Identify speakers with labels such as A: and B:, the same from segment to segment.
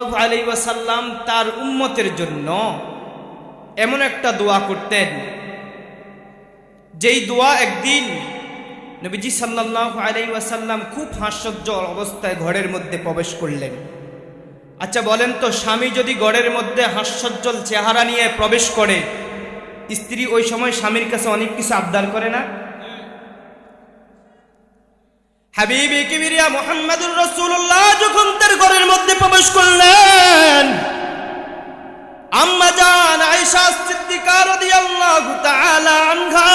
A: আলাই ওয়াসাল্লাম তার উম্মতের জন্য এমন একটা দোয়া করতেন। যেই দোয়া একদিন নবীজি সাল্লাহ আলাই ওয়াসাল্লাম খুব হাস্যজ্জ্বল অবস্থায় ঘরের মধ্যে প্রবেশ করলেন। আচ্ছা বলেন তো, স্বামী যদি ঘরের মধ্যে হাস্যজ্জ্বল চেহারা নিয়ে প্রবেশ করে, স্ত্রী ওই সময় স্বামীর কাছে অনেক কিছু আবদার করে না? হাবিবি কিবিরিয়া মোহাম্মদুর রসুল্লাহ যখন তার ঘরের মধ্যে প্রবেশ করলেন, আম্মা জান আয়েশা সিদ্দিকা রাদিয়াল্লাহু তাআলা আনহা,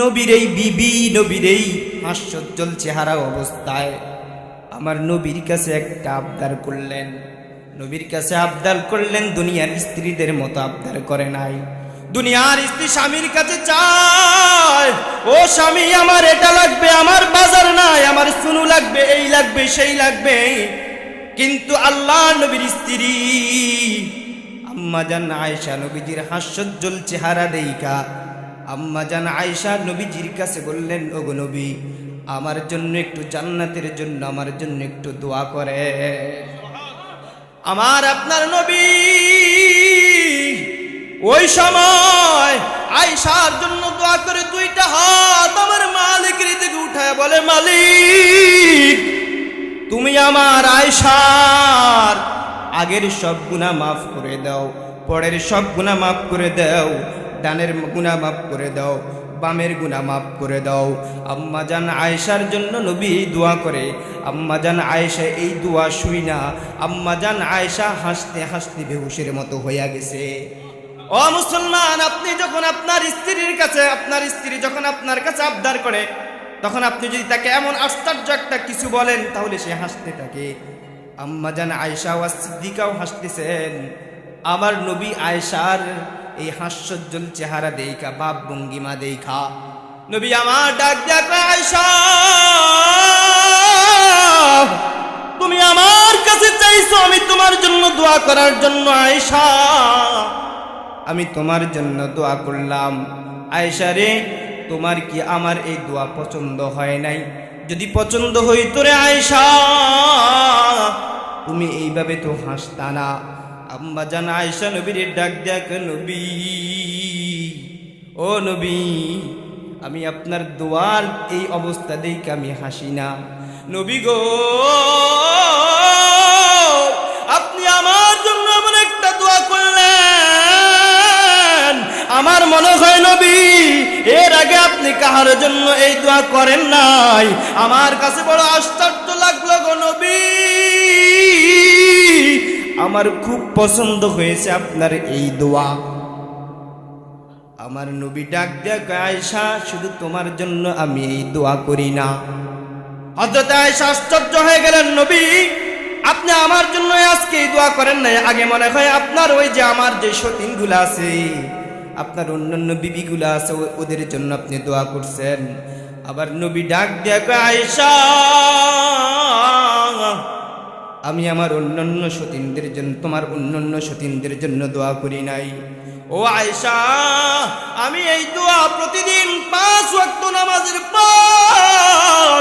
A: নবীর এই বিবি, নবীর এই হাস্যোজ্জ্বল চেহারা অবস্থায় আমার নবীর কাছে একটা আবদার করলেন। নবীর কাছে আবদার করলেন, দুনিয়ার স্ত্রীদের মতো আবদার করে নাই। দুনিয়ার স্ত্রী স্বামীর কাছে চায়। ও স্বামী, আমার এটা লাগবে, আমার বাজার নাই, আমার সুনু লাগবে, এই লাগবে, সেই লাগবে। কিন্তু আল্লাহ নবীর স্ত্রী, আম্মা জান আয়েশা নবীজির হাস্যোজ্জ্বল চেহারা দেইকা আম্মা জান আয়েশা নবীজির কাছে বললেন, ওগো নবী, আমার জন্য একটু জান্নাতের জন্য, আমার জন্য একটু দোয়া করে। আমার আপনার নবী ওই সময় আয়সার জন্য দোয়া করে দুইটা হাত আমার মালিকের দিকে উঠায় বলে, মালিক, তুমি আমার আয়সার আগের সব গুণা মাফ করে দাও, পরের সব গুণা মাফ করে দাও, ডানের গুণা মাফ করে দাও, বামের গুণা মাফ করে দাও। আম্মা জান আয়েশার জন্য নবী দোয়া করে, আম্মা জান আয়েশা এই দোয়া শুই না, আম্মা জান আয়েশা হাসতে হাসতে বেহুশের মতো হইয়া গেছে। ও মুসলমান, আপনি যখন আপনার স্ত্রীর কাছে, আপনার স্ত্রী যখন আপনার কাছে আবদার করে, তখন আপনি যদি তাকে এমন আশ্চর্য একটা কিছু বলেন, তাহলে সে হাসতে থাকে। আম্মা জান আয়েশা ওয়া সিদ্দিকাও হাসতেছেন, আমার নবী আয়েশার এই হাস্যজ্জ্বল চেহারা দেইখা বাপ ভঙ্গিমা দেইখা নবী আমার ডাক ডাক আয়েশা, তুমি আমার কাছে চাইছো, আমি তোমার জন্য দোয়া করার জন্য, আয়েশা। আমি তোমার জন্য দোয়া করলাম। আয়েশা রে, তোমার কি আমার এই দোয়া পছন্দ হয় নাই? যদি পছন্দ হইতো রে আয়েশা, তুমি এইভাবে তো হাসতা না। আম্মা জান আয়েশা নবীর ডাক দেখ, নবী। ও নবী, আমি আপনার দোয়ার এই অবস্থা দেখে আমি হাসি না। নবী গো মনে হয় নবী, এর আগে আপনি কাহার জন্য এই দোয়া করেন নাই? আমার কাছে বড় আশ্চর্য লাগল গো নবী। আমার খুব পছন্দ হয়েছে আপনার এই দোয়া। আমার নবী ডাক দেখ আয়সা শুধু তোমার জন্য আমি এই দোয়া করি না। হজরত আয়সা আশ্চর্য হয়ে গেলেন, নবী, আপনি আমার জন্য আজকে এই দোয়া করেন নাই? আগে মনে হয় আপনার ওই যে আমার যে সতীনগুলো আছে আপনার অন্যান্য বিবিগুলো আছে ওদের জন্য আপনি দোয়া করছেন। আবার নবী ডাক দেখ আয়সা আমি আমার অন্যান্য সতীনদের জন্য তোমার অন্যান্য সতীনদের জন্য দোয়া করি নাই। ও আয়সা আমি এই দোয়া প্রতিদিন পাঁচ ওয়াক্ত নামাজের পর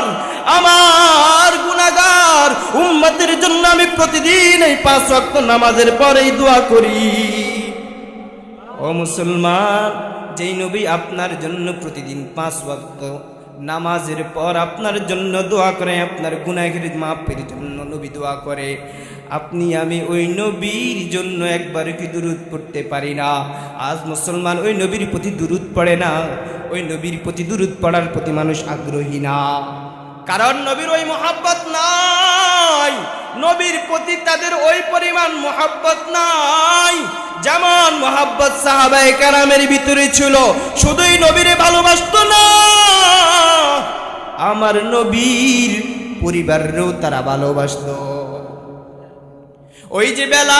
A: আমার গুনাগার উম্মতের জন্য আমি প্রতিদিন এই পাঁচ ওয়াক্ত নামাজের পর এই দোয়া করি। ও মুসলমান, যেই নবী আপনার জন্য প্রতিদিন পাঁচ ওয়াক্ত নামাজের পর আপনার জন্য দোয়া করে, আপনার গুনাহের মাপের জন্য নবী দোয়া করে, আপনি আমি ওই নবীর জন্য একবার কি দুরুদ পড়তে পারি না? আজ মুসলমান ওই নবীর প্রতি দুরুদ পড়ে না, ওই নবীর প্রতি দুরুদ পড়ার প্রতি মানুষ আগ্রহী না। কারণ নবীর ওই মহাব্বত নাই নবীর প্রতি তাদের ওই পরিমাণ মহাব্বত নাই। যেমন মহাব্বত সাহাবাই কারামের ভিতরে ছিল, শুধুই নবীরে ভালোবাসত না। আমার নবীর পরিবারেরও তারা ভালোবাসত। ওই যে বেলাল,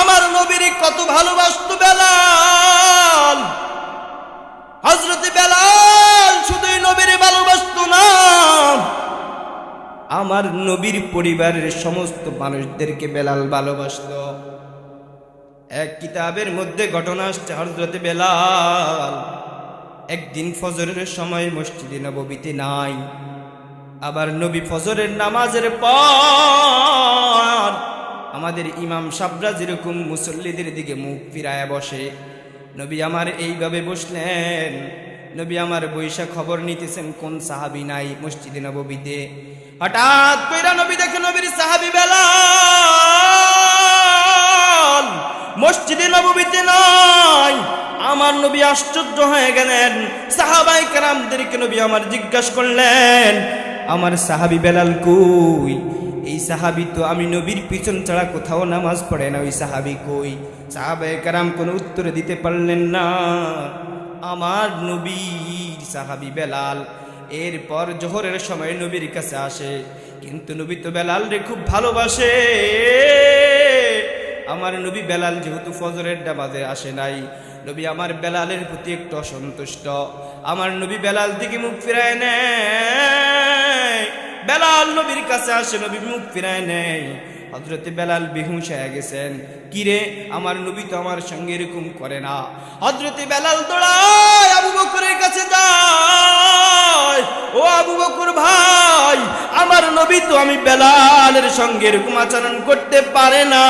A: আমার নবীর কত ভালোবাসত বেলাল। হজরত বেলাল শুধুই নবীর আমার নবীর পরিবারের সমস্ত মানুষদেরকে বেলাল ভালোবাসত। এক কিতাবের মধ্যে ঘটনা আসছে হজরত বেলাল। একদিন ফজরের সময় মসজিদে নববীতে নাই। আবার নবী ফজরের নামাজের পর আমাদের ইমাম সাবরা যেরকম মুসল্লিদের দিকে মুখ ফিরায় বসে, নবী আমার এইভাবে বসলেন। নবী আমার বৈশা খবর নিতেছেন, কোন সাহাবি নাই মসজিদে নববীতে। হঠাৎ কইরা নবী দেখে নবীর সাহাবি বেলাল, মসজিদে নববীতে নাই। আমার নবী আশ্চর্য হয়ে গেলেন। সাহাবাই কারামদেরকে নবী আমার জিজ্ঞাসা করলেন, আমার সাহাবি বেলাল কই? এই সাহাবি তো আমি নবীর পিছন ছাড়া কোথাও নামাজ পড়ে না, ওই সাহাবি কই? সাহাবাই কারাম কোনো উত্তর দিতে পারলেন না। আমার নবীর সাহাবি বেলাল এরপর জোহরের সময় নবীর কাছে আসে। কিন্তু নবী তো বেলাল রে খুব ভালোবাসে। আমার নবী বেলাল যেহেতু ফজরের নামাজে আসে নাই, নবী আমার বেলালের প্রতি একটু অসন্তুষ্ট। আমার নবী বেলাল দিকে মুখ ফিরায় নেয়। বেলাল নবীর কাছে আসে, নবী মুখ ফিরায় নেয়। হজরতে বেলাল বেহুশ হয়ে গেছেন। কিরে, আমার নবী তো আমার সঙ্গে এরকম করে না। হজরতে বেলাল দৌড়ায়। নবী তো আমি বেলালের সঙ্গে এরকম আচরণ করতে পারে না।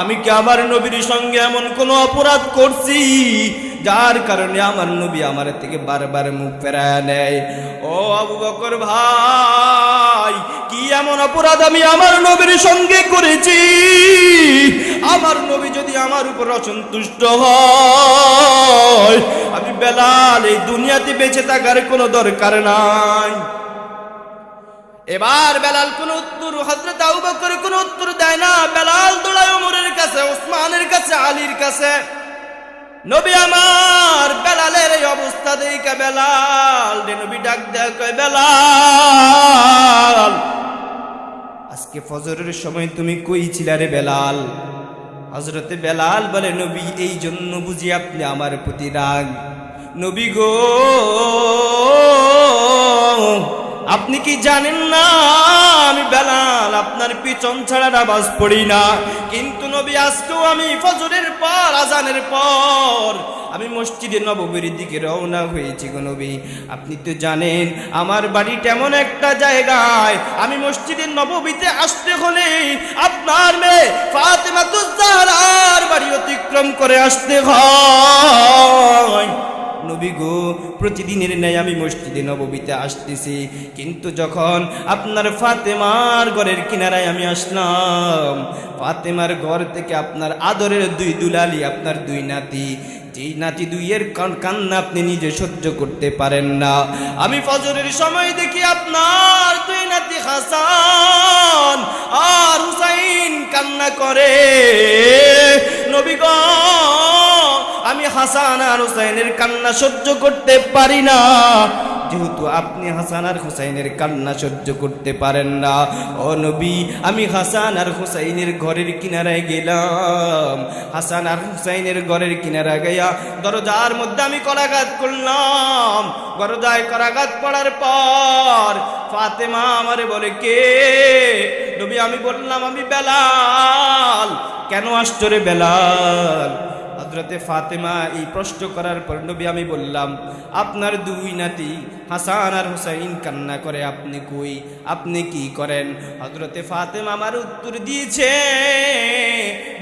A: আমি কি আমার নবীর সঙ্গে এমন কোনো অপরাধ করছি? যার কারণে আমার নবী আমার থেকে বারবার মুখ ফেরায় নেয়। ও আবু বকর ভাই, কি এমন অপরাধ আমি আমার নবীর সঙ্গে করেছি? আমার নবী যদি আমার উপর অসন্তুষ্ট হয়, আমি বেলাল এই দুনিয়াতে বেঁচে থাকার কোনো দরকার নাই। এবার বেলাল কোন উত্তর হজরত আবু কোন উত্তর দেয় না। বেলাল দৌড়ায় ওমরের কাছে, ওসমানের কাছে, আলীর কাছে। নবী আমার, বেলালের এই অবস্থা দেখে বেলাল রে নবী ডাক দেয়, কয়, বেলাল, আজকে ফজরের সময় তুমি কই ছিলা রে বেলাল? হজরতে বেলাল বলে, নবী, এই জন্য বুঝি আপনি আমার প্রতি রাগ। নবী গো আপনি কি জানেন না? আমি বেলাল, আপনার পিছন ছাড়া নামাজ পড়ি না। কিন্তু নবী, আজকেও আমি ফজরের পর, আজানের পর আমি মসজিদে নববীর দিকে রওনা হয়েছি গো নবী। আপনি তো জানেন, আমার বাড়িটা এমন একটা জায়গায় আমি মসজিদে নববীতে আসতে হলে আপনার মেয়ে ফাতেমা তুজাহার বাড়ি অতিক্রম করে আসতে হয়। নবী গো, প্রতিদিনের ন্যায় আমি মসজিদে নববীতে আসতেছি। কিন্তু যখন আপনার ফাতেমার ঘরের কিনারায় আমি আসলাম, ফাতেমার ঘর থেকে আপনার আদরের দুই দুলালি, আপনার দুই নাতি, যেই নাতি দুইয়ের কান- কান্না আপনি নিজে সহ্য করতে পারেন না। আমি ফজরের সময় দেখি আপনার দুই নাতি হাসান আর হুসাইন কান্না করে। নবী গো আমি হাসান আর হুসাইনের কান্না সহ্য করতে পারি না। যেহেতু আপনি হাসান আর হুসাইনের কান্না সহ্য করতে পারেন না। ও নবী, আমি হাসান আর হুসাইনের ঘরের কিনারায় গেলাম। হাসান আর হুসাইনের ঘরের কিনারা গিয়া দরজার মধ্যে আমি করাঘাত করলাম। দরজায় করাঘাত পড়ার পর ফাতেমা আমারে বলে, কে? নবী, আমি বললাম, আমি বেলাল। কেন রে বেলাল? হজরতে ফাতেমা এই প্রশ্ন করার পর নবী আমি বললাম, আপনার দুই নাতি হাসান আর হুসাইন কান্না করে, আপনি কই? আপনি কি করেন? হজরতে ফাতেমা আমার উত্তর দিয়েছে,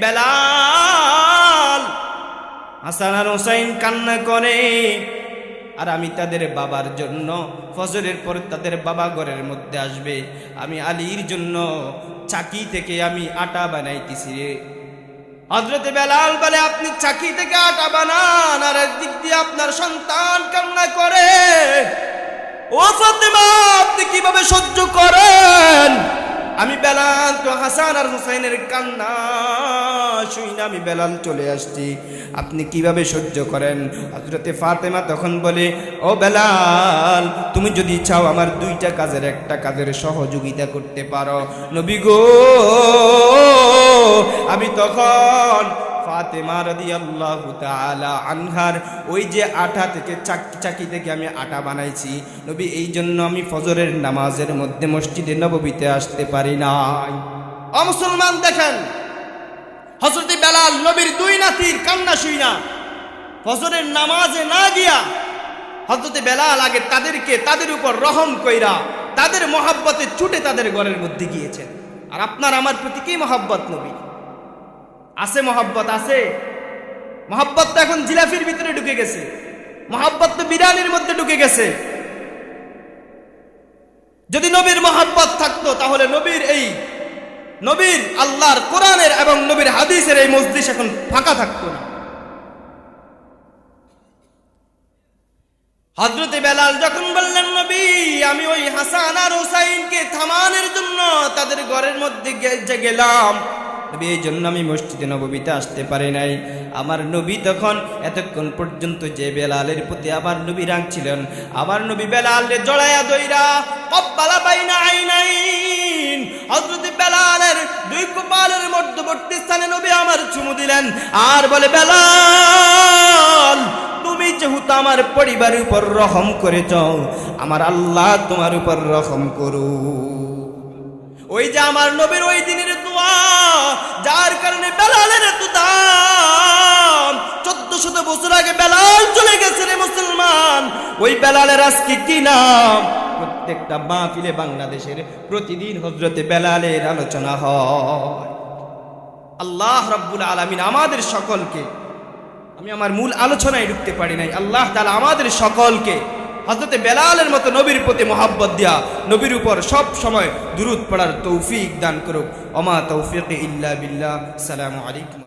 A: বেলাল, হাসান আর হুসাইন কান্না করে আর আমি তাদের বাবার জন্য ফজরের পর তাদের বাবা ঘরের মধ্যে আসবে। আমি আলীর জন্য চাকি থেকে আমি আটা বানাইতেছি রে। হজরতে বেলাল বলে, আপনি চাকি থেকে আটা বানান আর একদিক দিয়ে আপনার সন্তান কান্না করে ও ফাতেমা, আপনি কীভাবে সহ্য করেন? আমি বেলাল তো হাসান আর হুসাইনের কান্না শুই না, আমি বেলাল চলে আসছি। আপনি কীভাবে সহ্য করেন? হজরতে ফাতেমা তখন বলে, ও বেলাল, তুমি যদি চাও আমার দুইটা কাজের, একটা কাজের সহযোগিতা করতে পারো। নবী গো আমি তখন ফাতেমা রাদিয়াল্লাহু তাআলা আনহার ওই যে আটা থেকে চাকি চাকি থেকে আমি আটা বানাইছি। নবী, এই জন্য আমি ফজরের নামাজের মধ্যে মসজিদে নববীতে আসতে পারি নাই। মুসলমান, দেখেন হজরতে বেলাল নবীর দুই নাতির কান্না শুই না। ফজরের নামাজে না গিয়া হজরতে বেলাল আগে তাদেরকে তাদের উপর রহম কইরা তাদের মহাব্বতে ছুটে তাদের ঘরের মধ্যে গিয়েছেন। আর আপনার আমার প্রতি কি মহাব্বত নবী? আছে মহাব্বত আছে। মহাব্বত তো এখন জিলাফির ভিতরে ঢুকে গেছে। মহাব্বত তো বিরিয়ানির মধ্যে ঢুকে গেছে। যদি নবীর মহাব্বত থাকতো, তাহলে নবীর এই, নবীর আল্লাহর কোরআনের এবং নবীর হাদিসের এই মসজিদ এখন ফাঁকা থাকতো না। হজরতে বেলাল যখন বললেন, নবী, আমি ওই হাসান আর হুসাইনকে থামানোর জন্য তাদের ঘরের মধ্যে গেলাম। এই জন্য আমি মসজিদে নবীতে আসতে পারি নাই। আমার নবী তখন এতক্ষণ পর্যন্ত যে বেলালের প্রতি আমার নবী রাখছিলেন আমার নবী বেলালে জড়াইয়া দইরা কব্বালা বাইনা আইনাইন। হজরতে বেলালের দুই কপালের মধ্যবর্তী স্থানে নবী আমার চুমু দিলেন, আর বলে, বেলাল আমার পরিবারের উপর রহম করেছ আমার আল্লাহ তোমার উপর রহম করু ওই যে আমার নবীর ওই দিনের দোয়া, যার কারণে বেলালের দাম চোদ্দ শত বছর আগে বেলাল চলে গেছে রে মুসলমান। ওই বেলালের আজকে কি নাম? প্রত্যেকটা মাহফিলে বাংলাদেশের প্রতিদিন হজরতে বেলালের আলোচনা হয়। আল্লাহ রাব্বুল আলামিন আমাদের সকলকে আমি আমার মূল আলোচনায় ঢুকতে পারি নাই। আল্লাহ তালা আমাদের সকলকে হজরতে বেলালের মতো নবীর প্রতি মোহাব্বত দিয়া নবীর উপর সব সময় দুরুদ পড়ার তৌফিক দান করুক। অমা তৌফিক ইল্লা বিল্লাহ। সালাম আলাইকুম।